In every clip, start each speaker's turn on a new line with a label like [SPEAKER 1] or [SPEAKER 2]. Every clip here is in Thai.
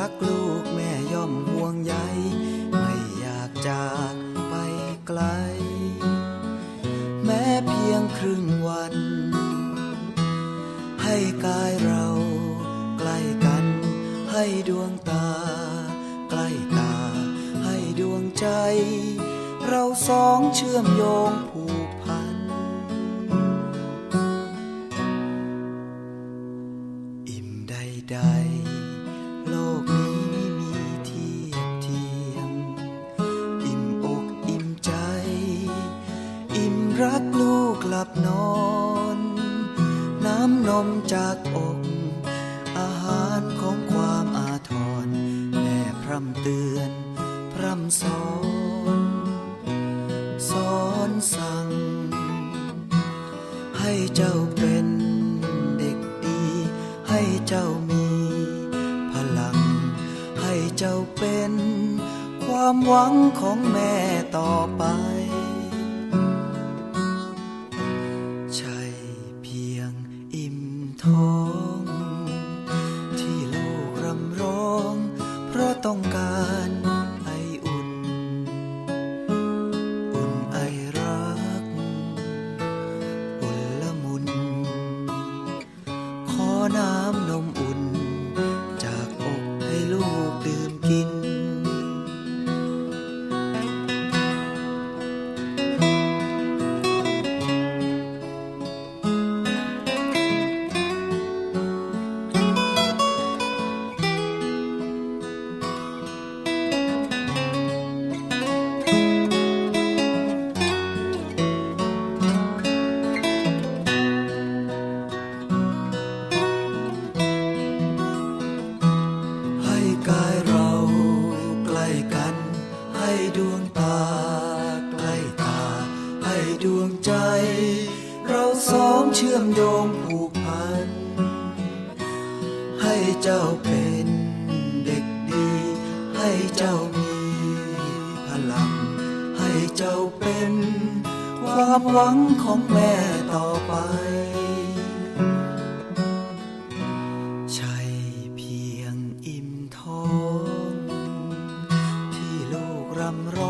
[SPEAKER 1] รักลูกแม่ย่อมห่วงใยไม่อยากจากไปไกล แม้เพียงครึ่งวัน ให้กายเราใกล้กัน ให้ดวงตา ใกล้ตา ให้ดวงใจ เราสองเชื่อมโยงผูกพัน อิ่มใดใด โลกนี้ไม่มีเทียบเทียม อิ่มอกอิ่มใจ อิ่มรักลูกหลับนอน น้ำนมจากอก อาหารของความอาทรแม่พร่ำเตือน พร่ำสอนสอนสั่ง ให้เจ้าเป็นเด็กดี ให้เจ้า เจ้าเป็น ความหวังของแม่ต่อไป ใช่เพียงอิ่มท้อง ที่ลูกรำร้อง เพราะต้องการไออุ่น อุ่นไอรัก อุ่นละมุน ขอน้ำ ดวงใจ เราสองเชื่อมโยงผูกพัน ให้เจ้าเป็นเด็กดี ให้เจ้ามีพลัง ให้เจ้าเป็นความหวังของแม่ต่อไปใช่เพียงอิ่มท้องที่ลูกรำร้อง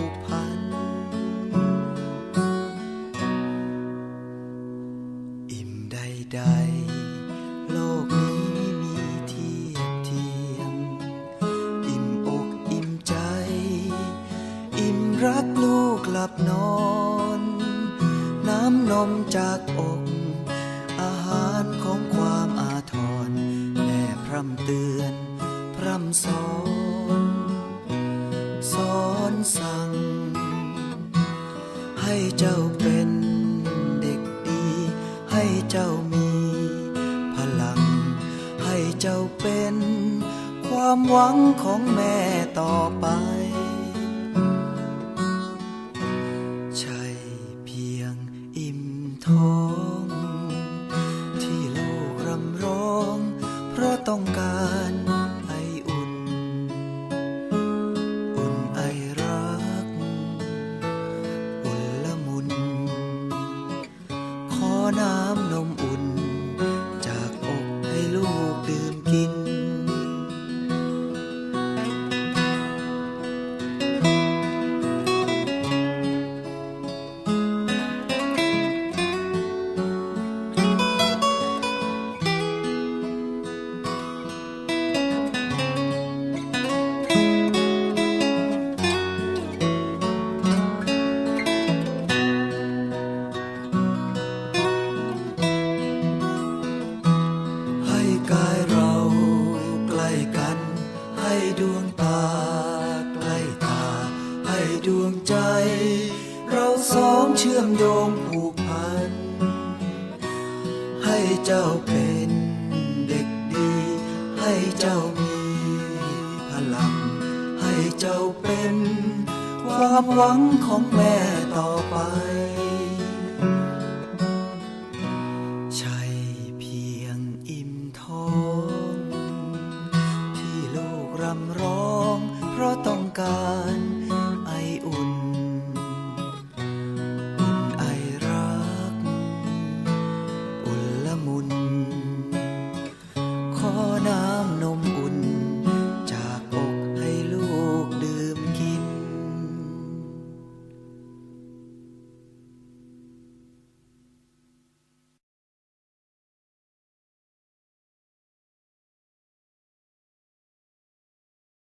[SPEAKER 1] รักลูกหลับนอน น้ำนมจากอก อาหารของความอาทรแม่พร่ำเตือน พร่ำสอน สอนสั่ง ให้เจ้าเป็นเด็กดี ให้เจ้ามีพลัง ให้เจ้าเป็น ความหวังของแม่ต่อไป อง ที่ลูกรำร้อง เพราะต้องการไออุ่น อุ่นไอรัก อุ่นละมุน ขอน้ำนมอุ่น เชื่อมโยงผูกพัน ให้เจ้าเป็นเด็กดี ให้เจ้ามีพลัง ให้เจ้าเป็น ความหวังของแม่ต่อไป